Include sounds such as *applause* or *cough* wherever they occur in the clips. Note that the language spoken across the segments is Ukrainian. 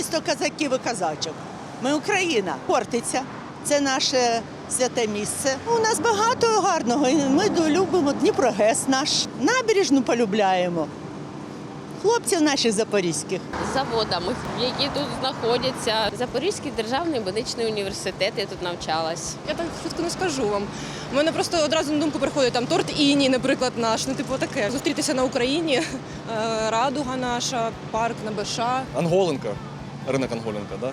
місто казаків і казачок. Ми Україна. Хортиця. Це наше святе місце. У нас багато гарного. і Ми любимо Дніпрогес наш. Набережну полюбляємо. Хлопців наших запорізьких. заводами, які тут знаходяться. Запорізький державний медичний університет, я тут навчалась. Я так швидко не скажу вам. У мене просто одразу на думку приходить там торт Іні, наприклад, наш. Ну, типу, таке. Зустрітися на Україні, *laughs* е, радуга наша, парк на БШ. Анголенка, ринок Анголенка, да?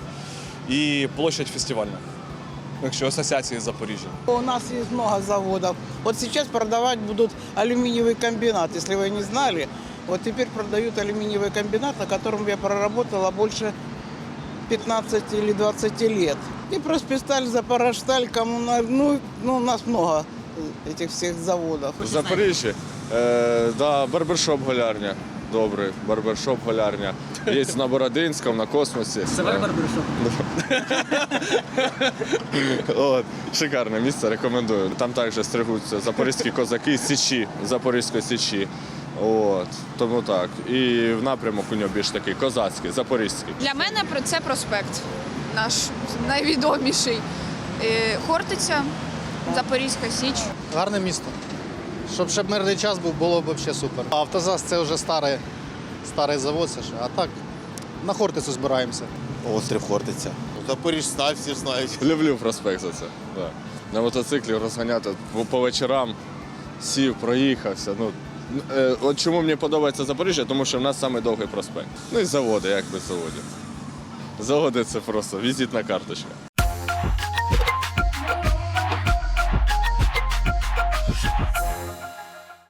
і площадь фестивальна. Якщо асоціації Запоріжжя. У нас есть много заводов. Вот сейчас продавать будут алюминиевый комбинат, если вы не знали. Вот теперь продают алюминиевый комбинат, на котором я проработала больше 15 или 20 лет. И Проспесталь, Запорожсталь, коммуналь, ну, ну, у нас много этих всех заводов. В Запоріжжі, е, да, барбершоп голярня. Добрий, барбершоп голярня. Є на Бородинському, на космосі. Це барбершоп? *laughs* От, шикарне місце, рекомендую. Там також стригуться запорізькі козаки, січі, Запорізької січі. От, тому так. І в напрямок у нього більш такий козацький, запорізький. Для мене про це проспект наш найвідоміший. Е, Хортиця, Запорізька Січ. Гарне місто. Щоб ще мирний час був, було б взагалі супер. А Автозас це вже старий, старий завод, це ще. а так на Хортицю збираємося. Острів Хортиця. Запоріжсталь всі знають. *laughs* Люблю проспект за це. Да. На мотоциклі розганяти по, по вечорам, сів, проїхався. Ну, е, от чому мені подобається Запоріжжя, тому що в нас самий довгий проспект. Ну і заводи, як без заводів. Заводи це просто візитна карточка.